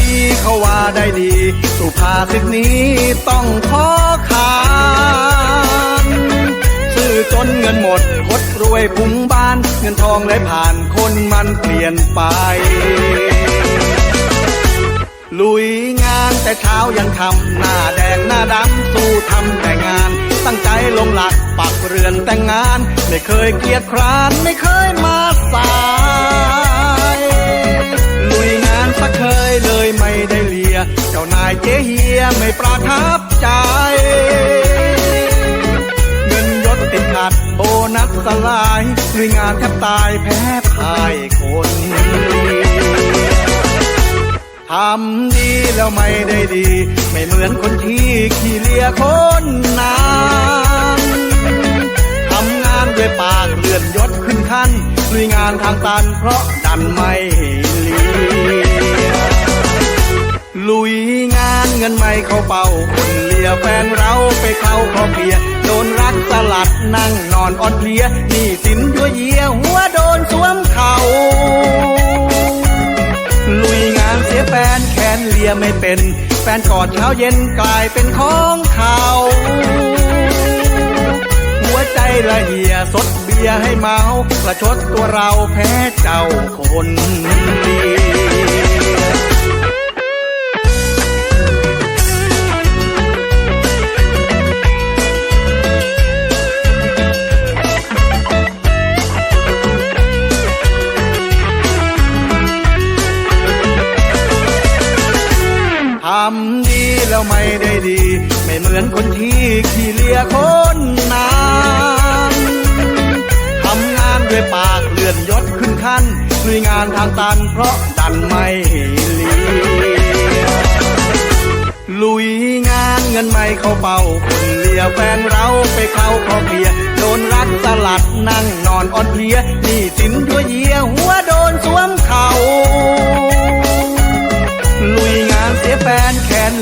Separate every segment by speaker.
Speaker 1: ดีเขาว่าได้ดี สุภาษิตนี้ต้องขอขานซื้อจนเงินหมดคดรวยพุงบ้าน เงินทองไหลผ่านคนมันเปลี่ยนไป ลุยงานแต่เช้ายังทำหน้าแดงหน้าดำสู้ทำแต่งาน ตั้งใจลงหลักปักเรือนแต่งงาน ไม่เคยเกียจคร้านไม่เคยมาสาย ยลุยงานแทบตายแพ้พ่ายคนทำดีแล้วไม่ได้ดี ไม่เหมือนคนที่ขี้เลียคนนานทำงานด้วยปากเลื่อนยศขึ้นขั้นลุยงานทางตันเพราะดันไม่เลียลุยงานเงินไม่เข้าเป่าคนเลียแฟนเราไปเข้าคอเพีย โดนรักสลัดนั่งนอนอ่อนเพลียนี่สินยั่วเยียหัวโดนสวมเขาลุยงานเสียแฟนแค้นเลียไม่เป็น แฟนกอดเช้าเย็นกลายเป็นของเขาหัวใจละเหียสดเบียให้เมาประชดตัวเราแพ้เจ้าคน ดีแล้วไม่ได้ดี ไม่เหมือนคนที่ขี้เลียคนนานทำงานด้วยปากเลื่อนยศขึ้นขั้นลุยงานทางตันเพราะดันไม่เลียลุยงานเงินไม่เข้าเป่าคนเลียแฟนเราไปเข้าคอเพียโดนรักสลัดนั่งนอนอ่อนเพลียหนี่สินด้วย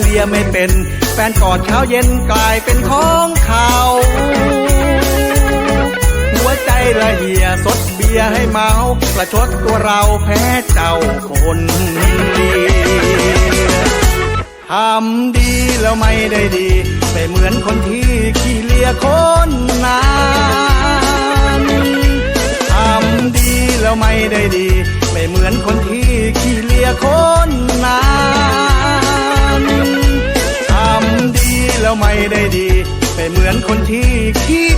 Speaker 1: เลียไม่เป็น แฟนกอดเช้าเย็นกลายเป็นของเขาหัวใจละเหียสดเบียร์ให้เมา ประชดตัวเราแพ้เจ้าคนดีทำดีแล้วไม่ได้ดี ไม่เหมือนคนที่ขี้เลียคนนานทำดีแล้วไม่ได้ดี ไม่เหมือนคนที่ขี้เลียคนนาน ทำดีแล้วไม่ได้ดีไม่เหมือนคนที่ขี้